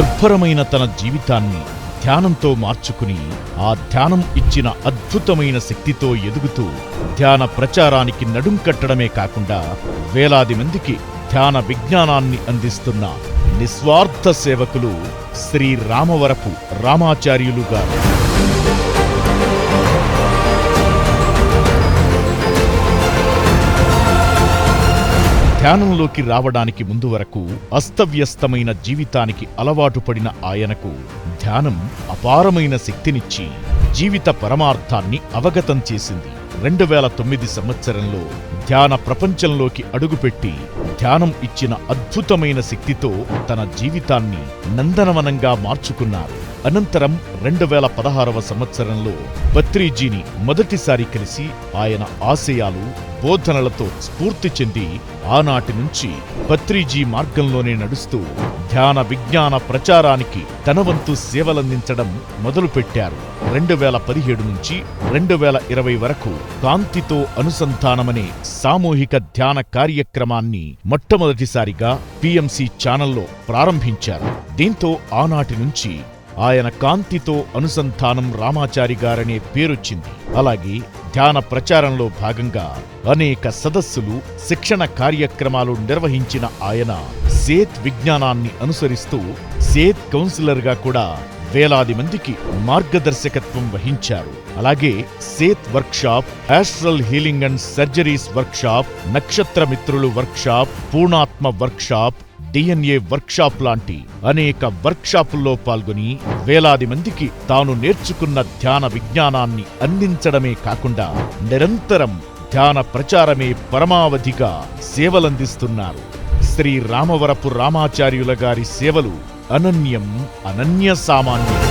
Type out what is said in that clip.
దుర్భరమైన తన జీవితాన్ని ధ్యానంతో మార్చుకుని ఆ ధ్యానం ఇచ్చిన అద్భుతమైన శక్తితో ఎదుగుతూ ధ్యాన ప్రచారానికి నడుం కట్టడమే కాకుండా వేలాది మందికి ధ్యాన విజ్ఞానాన్ని అందిస్తున్న నిస్వార్థ సేవకులు శ్రీ రామవరపు రామాచార్యులు గారు. ధ్యానంలోకి రావడానికి ముందు వరకు అస్తవ్యస్తమైన జీవితానికి అలవాటు పడిన ఆయనకు ధ్యానం అపారమైన శక్తినిచ్చి జీవిత పరమార్థాన్ని అవగతం చేసింది. రెండు వేల తొమ్మిది సంవత్సరంలో ధ్యాన ప్రపంచంలోకి అడుగుపెట్టి ధ్యానం ఇచ్చిన అద్భుతమైన శక్తితో తన జీవితాన్ని నందనవనంగా మార్చుకున్నారు. అనంతరం రెండు వేల పదహారవ సంవత్సరంలో బత్రీజీని మొదటిసారి కలిసి ఆయన ఆశయాలు బోధనలతో స్ఫూర్తి చెంది ఆనాటి నుంచి బత్రీజీ మార్గంలోనే నడుస్తూ ధ్యాన విజ్ఞాన ప్రచారానికి తనవంతు సేవలందించడం మొదలుపెట్టారు. రెండు వేల పదిహేడు నుంచి రెండు వేల ఇరవై వరకు కాంతితో అనుసంధానమనే సామూహిక ధ్యాన కార్యక్రమాన్ని మొట్టమొదటిసారిగా పిఎంసి ఛానల్లో ప్రారంభించారు. దీంతో ఆనాటి నుంచి ఆయన కాంతితో అనుసంధానం రామాచారి గారనే పేరొచ్చింది. అలాగే ధ్యాన ప్రచారంలో భాగంగా అనేక సదస్సులు శిక్షణ కార్యక్రమాలు నిర్వహించిన ఆయన సేత్ విజ్ఞానాన్ని అనుసరిస్తూ సేత్ కౌన్సిలర్గా కూడా వేలాది మందికి మార్గదర్శకత్వం వహించారు. అలాగే Seth workshop astral healing and surgeries workshop నక్షత్ర మిత్రులు వర్క్షాప్ పూర్ణాత్మ వర్క్షాప్ డిఎన్ఏ వర్క్షాప్ లాంటి అనేక వర్క్షాపుల్లో పాల్గొని వేలాది మందికి తాను నేర్చుకున్న ధ్యాన విజ్ఞానాన్ని అందించడమే కాకుండా నిరంతరం ధ్యాన ప్రచారమే పరమావధిగా సేవలందిస్తున్నారు. శ్రీ రామవరపు రామాచార్యుల గారి సేవలు అనన్యం అనన్య సామాన్యం.